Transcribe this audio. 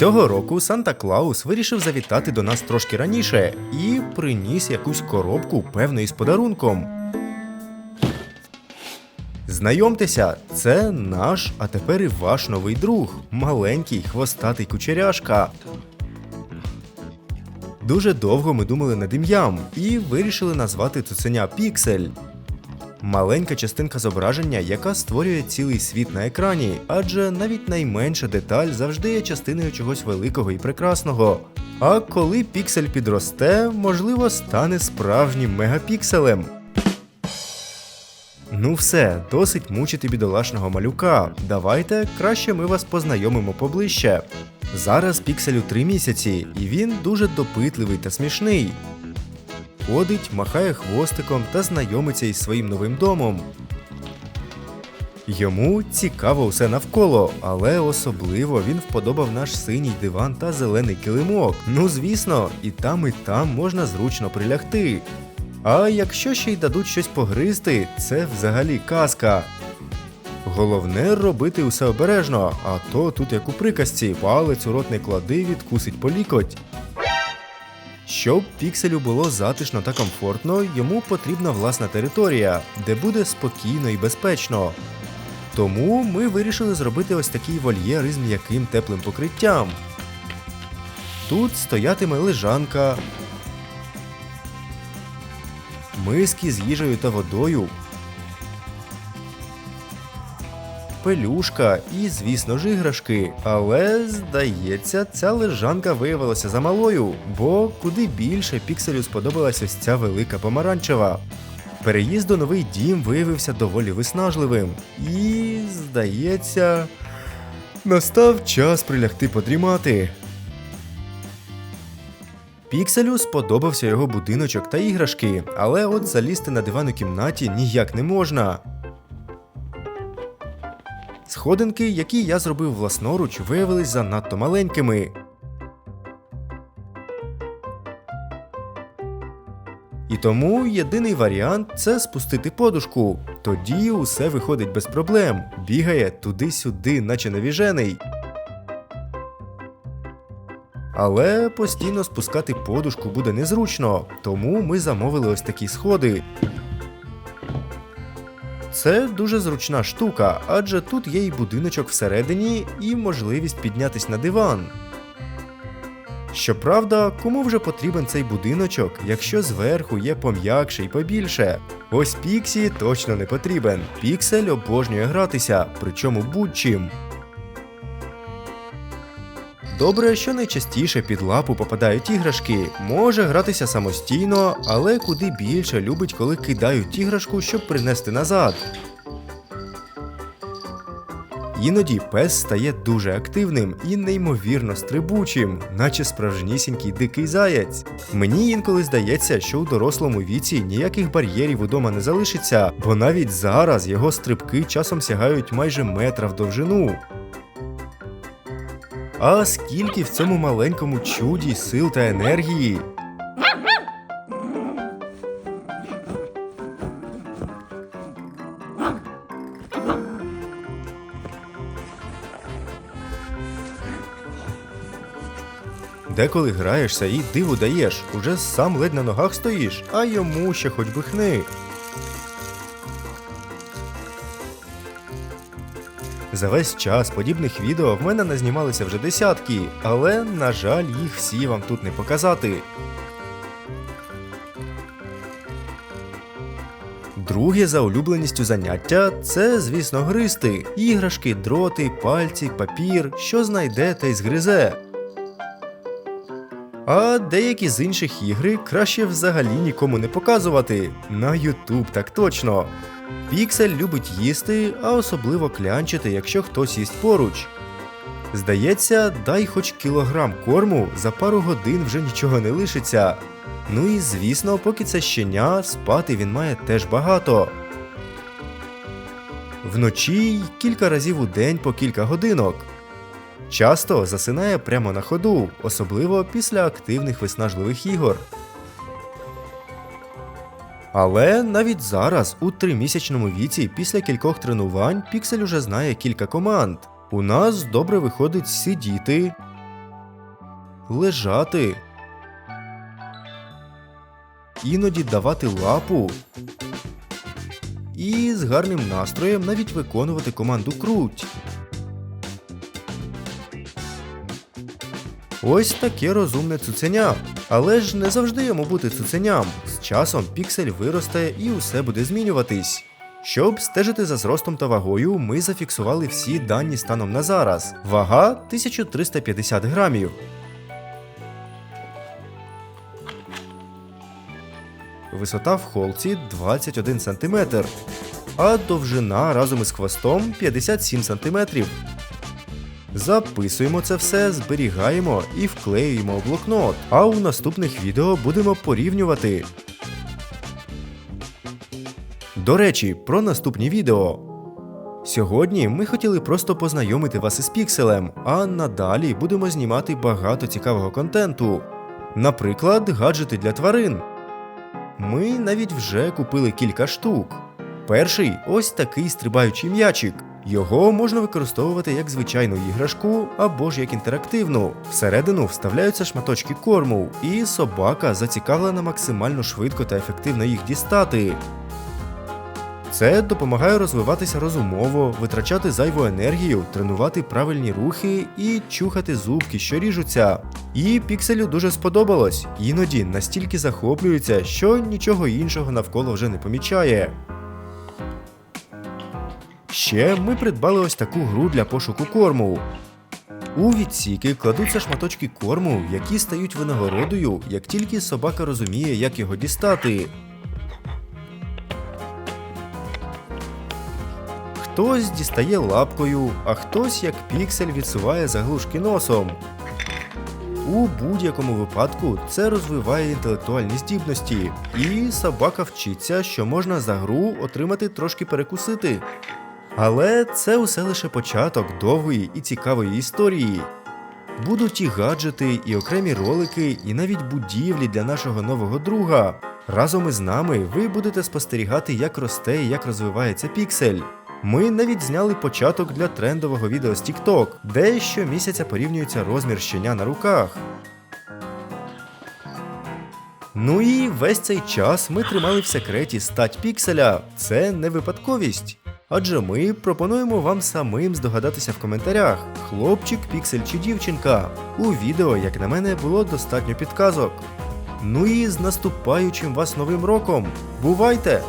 Цього року Санта Клаус вирішив завітати до нас трошки раніше і приніс якусь коробку, певно, із подарунком. Знайомтеся, це наш, а тепер і ваш новий друг, маленький хвостатий кучеряшка. Дуже довго ми думали над ім'ям і вирішили назвати цуценя Піксель. Маленька частинка зображення, яка створює цілий світ на екрані, адже навіть найменша деталь завжди є частиною чогось великого і прекрасного. А коли піксель підросте, можливо, стане справжнім мегапікселем. Ну все, досить мучити бідолашного малюка. Давайте краще ми вас познайомимо поближче. Зараз пікселю 3 місяці, і він дуже допитливий та смішний. Ходить, махає хвостиком та знайомиться із своїм новим домом. Йому цікаво все навколо, але особливо він вподобав наш синій диван та зелений килимок. Ну звісно, і там, і там можна зручно прилягти. А якщо ще й дадуть щось погризти, це взагалі казка. Головне робити усе обережно, а то тут як у приказці, палець у рот не клади, відкусить по лікоть. Щоб пікселю було затишно та комфортно, йому потрібна власна територія, де буде спокійно і безпечно. Тому ми вирішили зробити ось такий вольєр із м'яким теплим покриттям. Тут стоятиме лежанка, миски з їжею та водою, пелюшка і, звісно ж, іграшки. Але, здається, ця лежанка виявилася замалою, бо куди більше пікселю сподобалася ось ця велика помаранчева. Переїзд у новий дім виявився доволі виснажливим, і, здається, настав час прилягти подрімати. Пікселю сподобався його будиночок та іграшки, але от залізти на диван у кімнаті ніяк не можна. Сходинки, які я зробив власноруч, виявились занадто маленькими. І тому єдиний варіант це спустити подушку. Тоді усе виходить без проблем, бігає туди-сюди, наче навіжений. Але постійно спускати подушку буде незручно, тому ми замовили ось такі сходи. Це дуже зручна штука, адже тут є і будиночок всередині, і можливість піднятись на диван. Щоправда, кому вже потрібен цей будиночок, якщо зверху є пом'якше і побільше? Ось Піксі точно не потрібен. Піксель обожнює гратися, причому будь-чим. Добре, що найчастіше під лапу попадають іграшки. Може гратися самостійно, але куди більше любить, коли кидають іграшку, щоб принести назад. Іноді пес стає дуже активним і неймовірно стрибучим, наче справжнісінький дикий заяць. Мені інколи здається, що у дорослому віці ніяких бар'єрів удома не залишиться, бо навіть зараз його стрибки часом сягають майже метра в довжину. А скільки в цьому маленькому чуді сил та енергії. Деколи граєшся і диву даєш, уже сам ледь на ногах стоїш, а йому ще хоч би хни. За весь час подібних відео в мене назнімалися вже десятки, але, на жаль, їх всі вам тут не показати. Друге за улюбленістю заняття це, звісно, гристи, іграшки, дроти, пальці, папір, що знайде та й згризе. А деякі з інших ігри краще взагалі нікому не показувати. На YouTube так точно. Піксель любить їсти, а особливо клянчити, якщо хтось їсть поруч. Здається, дай хоч кілограм корму, за пару годин вже нічого не лишиться. Ну і звісно, поки це щеня, спати він має теж багато. Вночі й кілька разів у день по кілька годинок. Часто засинає прямо на ходу, особливо після активних виснажливих ігор. Але навіть зараз, у тримісячному віці, після кількох тренувань, Піксель уже знає кілька команд. У нас добре виходить сидіти, лежати, іноді давати лапу. І з гарним настроєм навіть виконувати команду круть. Ось таке розумне цуценя. Але ж не завжди йому бути цуценям. З часом піксель виросте і усе буде змінюватись. Щоб стежити за зростом та вагою, ми зафіксували всі дані станом на зараз. Вага 1350 грамів. Висота в холці 21 см, а довжина разом із хвостом 57 см. Записуємо це все, зберігаємо і вклеюємо в блокнот. А у наступних відео будемо порівнювати. До речі, про наступні відео. Сьогодні ми хотіли просто познайомити вас із пікселем, а надалі будемо знімати багато цікавого контенту. Наприклад, гаджети для тварин. Ми навіть вже купили кілька штук. Перший ось такий стрибаючий м'ячик. Його можна використовувати як звичайну іграшку або ж як інтерактивну. Всередину вставляються шматочки корму, і собака зацікавлена максимально швидко та ефективно їх дістати. Це допомагає розвиватися розумово, витрачати зайву енергію, тренувати правильні рухи і чухати зубки, що ріжуться. І пікселю дуже сподобалось, іноді настільки захоплюється, що нічого іншого навколо вже не помічає. Ще ми придбали ось таку гру для пошуку корму. У відсіки кладуться шматочки корму, які стають винагородою, як тільки собака розуміє, як його дістати. Хтось дістає лапкою, а хтось, як піксель, відсуває заглушки носом. У будь-якому випадку це розвиває інтелектуальні здібності, і собака вчиться, що можна за гру отримати трошки перекусити. Але це усе лише початок довгої і цікавої історії. Будуть і гаджети, і окремі ролики, і навіть будівлі для нашого нового друга. Разом із нами ви будете спостерігати, як росте і як розвивається піксель. Ми навіть зняли початок для трендового відео з TikTok, де щомісяця порівнюється розмір щеня на руках. Ну і весь цей час ми тримали в секреті стать пікселя. Це не випадковість. Адже ми пропонуємо вам самим здогадатися в коментарях, хлопчик, піксель чи дівчинка. У відео, як на мене, було достатньо підказок. Ну і з наступаючим вас новим роком! Бувайте!